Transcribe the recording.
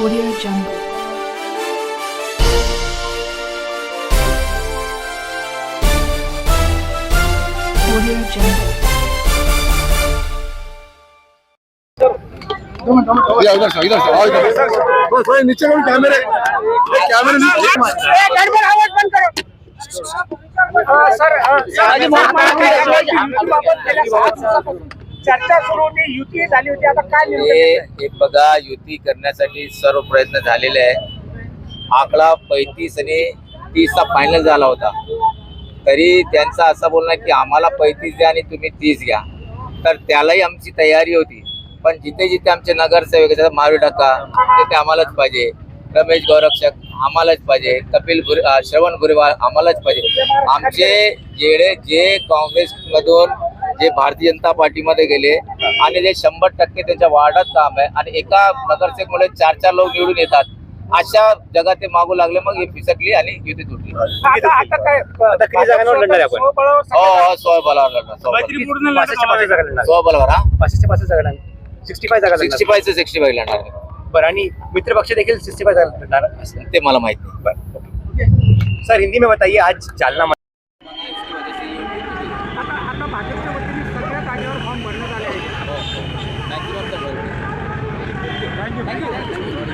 Audio Jungle. Audio Jungle. भैया इधर से इधर से आओ इधर बस भाई नीचे करो कैमरे। ये कैमरे नीचे चर्चा सुरू होती युती झाली होती आता काय हे एक बघा युती करण्यासाठी सर्व प्रयत्न झालेले आहे आकडा पैतीस आणि तीसचा फायनल झाला होता. तरी त्यांचा असं बोलणं की आम्हाला पैतीस द्या आणि तुम्ही तीस घ्या. तर त्यालाही आमची तयारी होती. पण जिथे जिथे आमचे नगरसेवक आहेत, महावीर ढक्का तिथे आम्हालाच पाहिजे. रमेश गौरक्षक आम्हालाच पाहिजे. कपिल श्रवण भुरेवाल आम्हालाच पाहिजे. आमचे जेडे जे काँग्रेसमधून जे भारतीय जनता पार्टीमध्ये गेले आणि जे शंभर टक्के त्यांच्या वार्डात काम आहे आणि एका नगरसेवकमुळे चार चार लोक निवडून येतात अशा जगात ते मागू लागले मग हे फिसकली आणि युती तुटली. हो हो सोय बलावर लढणार सोय बलावर हा जागा सिक्स्टी फाय जागा सिक्स्टी फाय सिक्स्टी फाय लढणार. बरं आणि मित्र पक्ष देखील सिक्स्टी फाय जागा लढणार. ते मला माहीत नाही. बरं सर हिंदी में बताइए आज जालना भाजपच्या वतीने सगळ्या जागेवर फॉर्म भरण्यात आले आहेत.